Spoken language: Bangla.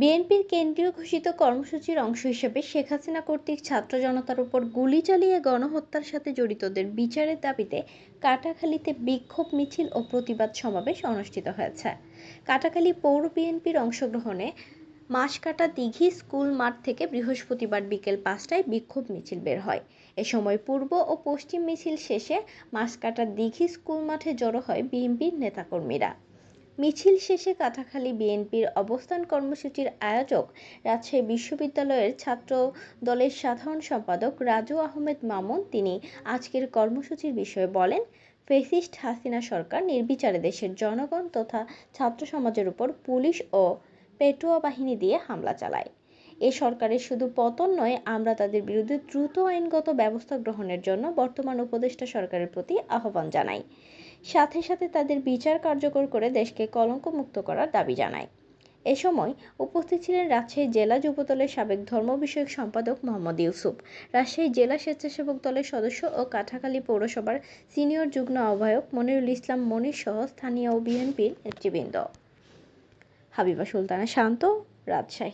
বিএনপির কেন্দ্রীয় ঘোষিত কর্মসূচির অংশ হিসেবে শেখ হাসিনা কর্তৃক ছাত্র জনতার উপর গুলি চালিয়ে গণহত্যার সাথে জড়িতদের বিচারের দাবিতে কাটাখালীতে বিক্ষোভ, মিছিল ও প্রতিবাদ সমাবেশ অনুষ্ঠিত হয়েছে। কাটাখালী পৌর বিএনপির অংশগ্রহণে মাসকাটা দিঘি স্কুল মাঠ থেকে বৃহস্পতিবার বিকেল পাঁচটায় বিক্ষোভ, মিছিল বের হয়। এ সময় পূর্ব ও পশ্চিম মিছিল শেষে মাসকাটা দিঘি স্কুল মাঠে জড়ো হয় বিএনপির নেতাকর্মীরা। মিছিল শেষে কাটাখালী বিএনপির অবস্থান কর্মসূচির আয়োজক রাজশাহী বিশ্ববিদ্যালয়ের ছাত্র দলের সাধারণ সম্পাদক রাজু আহমেদ মামুন তিনি আজকের কর্মসূচির বিষয়ে বলেন, ফেসিস্ট হাসিনা সরকার নির্বিচারে দেশের জনগণ তথা ছাত্র সমাজের উপর পুলিশ ও পেটোয়া বাহিনী দিয়ে হামলা চালায়। এ সরকারের শুধু পতন নয়, আমরা তাদের বিরুদ্ধে দ্রুত আইনগত ব্যবস্থা গ্রহণের জন্য বর্তমান উপদেষ্টা সরকারের প্রতি আহ্বান জানাই। সাথে সাথে তাদের বিচার কার্যকর করে দেশকে কলঙ্কমুক্ত করার দাবি জানায়। এ সময় উপস্থিত ছিলেন রাজশাহী জেলা যুবদলের সাবেক ধর্ম বিষয়ক সম্পাদক মোহাম্মদ ইউসুফ, রাজশাহী জেলা স্বেচ্ছাসেবক দলের সদস্য ও কাঠাখালী পৌরসভার সিনিয়র যুগ্ম আহ্বায়ক মনিরুল ইসলাম মনির সহ স্থানীয় বিএনপির নেতৃবৃন্দ। হাবিবা সুলতানা শান্ত, রাজশাহী।